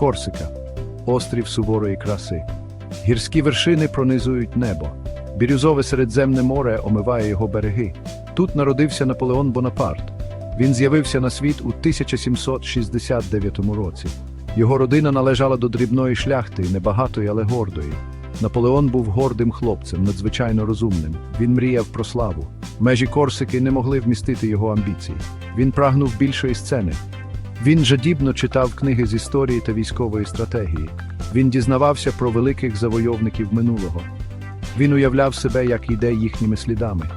Корсика, острів суворої краси. Гірські вершини пронизують небо. Бірюзове Середземне море омиває його береги. Тут народився Наполеон Бонапарт. Він з'явився на світ у 1769 році. Його родина належала до дрібної шляхти, небагатої, але гордої. Наполеон був гордим хлопцем, надзвичайно розумним. Він мріяв про славу. Межі Корсики не могли вмістити його амбіції. Він прагнув більшої сцени. Він жадібно читав книги з історії та військової стратегії. Він дізнавався про великих завойовників минулого. Він уявляв себе, як йде їхніми слідами.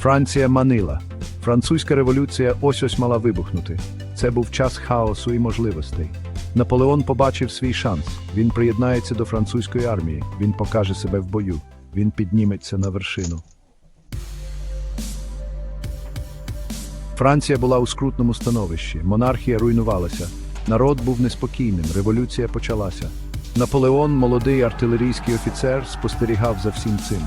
Франція манила. Французька революція ось ось мала вибухнути. Це був час хаосу і можливостей. Наполеон побачив свій шанс. Він приєднається до французької армії. Він покаже себе в бою. Він підніметься на вершину. Франція була у скрутному становищі. Монархія руйнувалася. Народ був неспокійним. Революція почалася. Наполеон, молодий артилерійський офіцер, спостерігав за всім цим.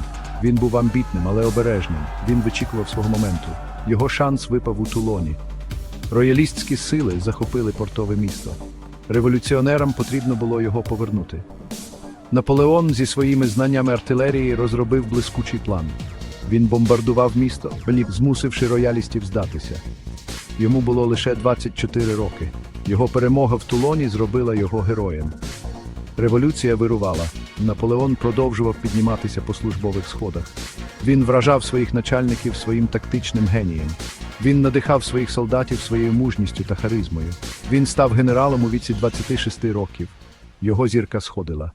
Він був амбітним, але обережним. Він вичікував свого моменту. Його шанс випав у Тулоні. Роялістські сили захопили портове місто. Революціонерам потрібно було його повернути. Наполеон зі своїми знаннями артилерії розробив блискучий план. Він бомбардував місто, змусивши роялістів здатися. Йому було лише 24 роки. Його перемога в Тулоні зробила його героєм. Революція вирувала. Наполеон продовжував підніматися по службових сходах. Він вражав своїх начальників своїм тактичним генієм. Він надихав своїх солдатів своєю мужністю та харизмою. Він став генералом у віці 26 років. Його зірка сходила.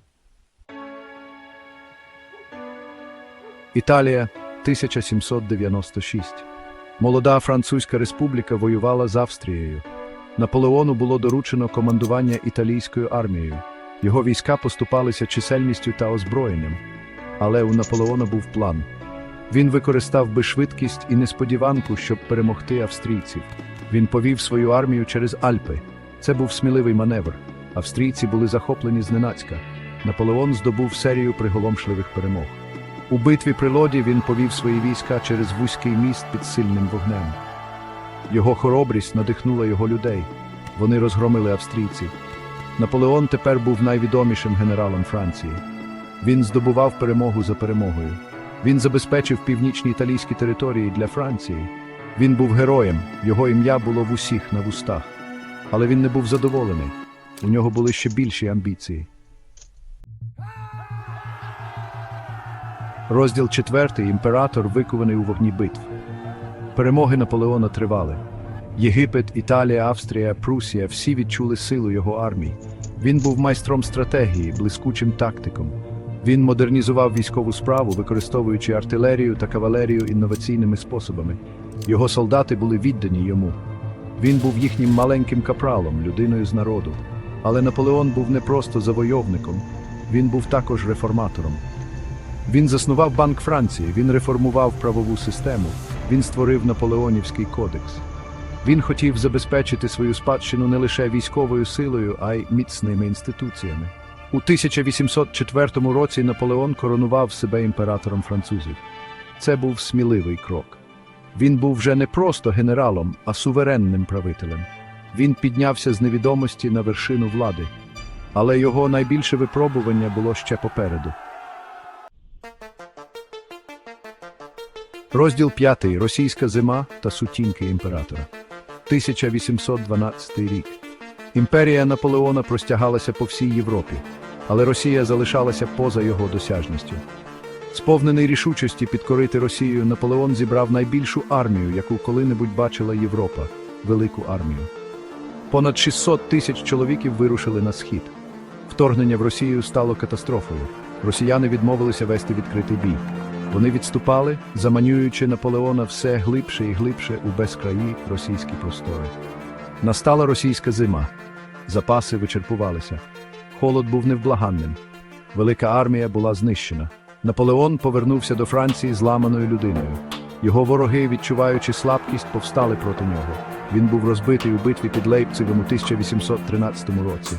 Італія 1796. Молода Французька республіка воювала з Австрією. Наполеону було доручено командування італійською армією. Його війська поступалися чисельністю та озброєнням. Але у Наполеона був план. Він використав би швидкість і несподіванку, щоб перемогти австрійців. Він повів свою армію через Альпи. Це був сміливий маневр. Австрійці були захоплені зненацька. Наполеон здобув серію приголомшливих перемог. У битві при Лоді він повів свої війська через вузький міст під сильним вогнем. Його хоробрість надихнула його людей. Вони розгромили австрійців. Наполеон тепер був найвідомішим генералом Франції. Він здобував перемогу за перемогою. Він забезпечив північні італійські території для Франції. Він був героєм, його ім'я було в усіх на вустах. Але він не був задоволений. У нього були ще більші амбіції. Розділ 4. Імператор викований у вогні битв. Перемоги Наполеона тривали. Єгипет, Італія, Австрія, Прусія всі відчули силу його армій. Він був майстром стратегії, блискучим тактиком. Він модернізував військову справу, використовуючи артилерію та кавалерію інноваційними способами. Його солдати були віддані йому. Він був їхнім маленьким капралом, людиною з народу. Але Наполеон був не просто завойовником, він був також реформатором. Він заснував Банк Франції, він реформував правову систему, він створив Наполеонівський кодекс. Він хотів забезпечити свою спадщину не лише військовою силою, а й міцними інституціями. У 1804 році Наполеон коронував себе імператором французів. Це був сміливий крок. Він був вже не просто генералом, а суверенним правителем. Він піднявся з невідомості на вершину влади. Але його найбільше випробування було ще попереду. Розділ 5. Російська зима та сутінки імператора. 1812 рік. Імперія Наполеона простягалася по всій Європі, але Росія залишалася поза його досяжністю. Сповнений рішучості підкорити Росію, Наполеон зібрав найбільшу армію, яку коли-небудь бачила Європа велику армію. Понад 600 тисяч чоловіків вирушили на схід. Вторгнення в Росію стало катастрофою. Росіяни відмовилися вести відкритий бій. Вони відступали, заманюючи Наполеона все глибше і глибше у безкраї російські простори. Настала російська зима. Запаси вичерпувалися. Холод був невблаганним. Велика армія була знищена. Наполеон повернувся до Франції зламаною людиною. Його вороги, відчуваючи слабкість, повстали проти нього. Він був розбитий у битві під Лейпцигом у 1813 році.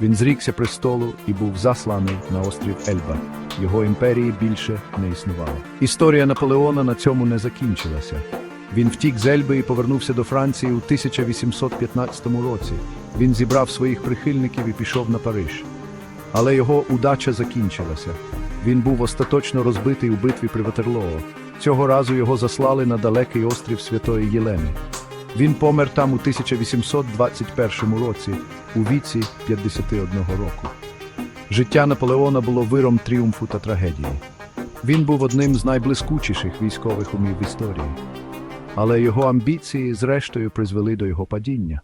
Він зрікся престолу і був засланий на острів Ельба. Його імперії більше не існувало. Історія Наполеона на цьому не закінчилася. Він втік з Ельби і повернувся до Франції у 1815 році. Він зібрав своїх прихильників і пішов на Париж. Але його удача закінчилася. Він був остаточно розбитий у битві при Ватерлоо. Цього разу його заслали на далекий острів Святої Єлени. Він помер там у 1821 році, у віці 51 року. Життя Наполеона було виром тріумфу та трагедії. Він був одним з найблискучіших військових умів в історії. Але його амбіції, зрештою, призвели до його падіння.